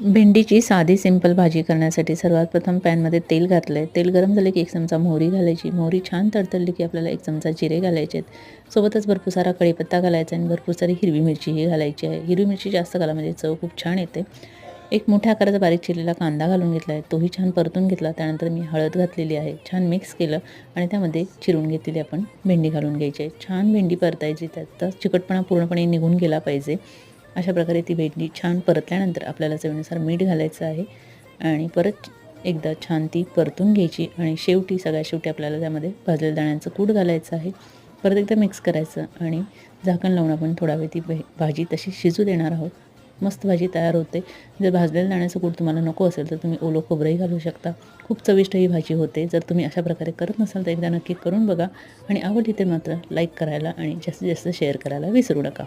भेंडीची साधी सिंपल भाजी करण्यासाठी सर्वात प्रथम पॅनमध्ये तेल घातलं आहे तेल गरम झालं की एक चमचा मोहरी घालायची. मोहरी छान तडतडली की आपल्याला एक चमचा जिरे घालायचे आहेत. सोबतच भरपूर सारा कढीपत्ता घालायचा आणि भरपूर सारी हिरवी मिरचीही घालायची आहे. हिरवी मिरची जास्त घाला म्हणजे चव खूप छान येते. एक मोठ्या आकाराचा बारीक चिरलेला कांदा घालून घेतला आहे तोही छान परतून घेतला. त्यानंतर मी हळद घातलेली आहे. छान मिक्स केलं आणि त्यामध्ये चिरून घेतलेली आपण भेंडी घालून घ्यायची आहे. छान भेंडी परतायची. त्याचा चिकटपणा पूर्णपणे निघून गेला पाहिजे. अशा प्रकारे ती भेंडी छान परतल्यानंतर आपल्याला चवीनुसार मीठ घालायचं आहे आणि परत एकदा छान ती परतून घ्यायची आणि शेवटी सगळ्या शेवटी आपल्याला त्यामध्ये भाजलेल्या दाण्यांचं कूट घालायचं आहे. परत एकदा मिक्स करायचं आणि झाकण लावून आपण थोडा वेळ ती भे भाजी तशी शिजू देणार आहोत. मस्त भाजी तयार होते. जर भाजलेल्या दाण्याचं कूट तुम्हाला नको असेल तर तुम्ही ओलं खोबरंही घालू शकता. खूप चविष्ट ही भाजी होते. जर तुम्ही अशा प्रकारे करत नसाल तर एकदा नक्की करून बघा आणि आवडली तर मात्र लाईक करायला आणि जास्तीत जास्त शेअर करायला विसरू नका.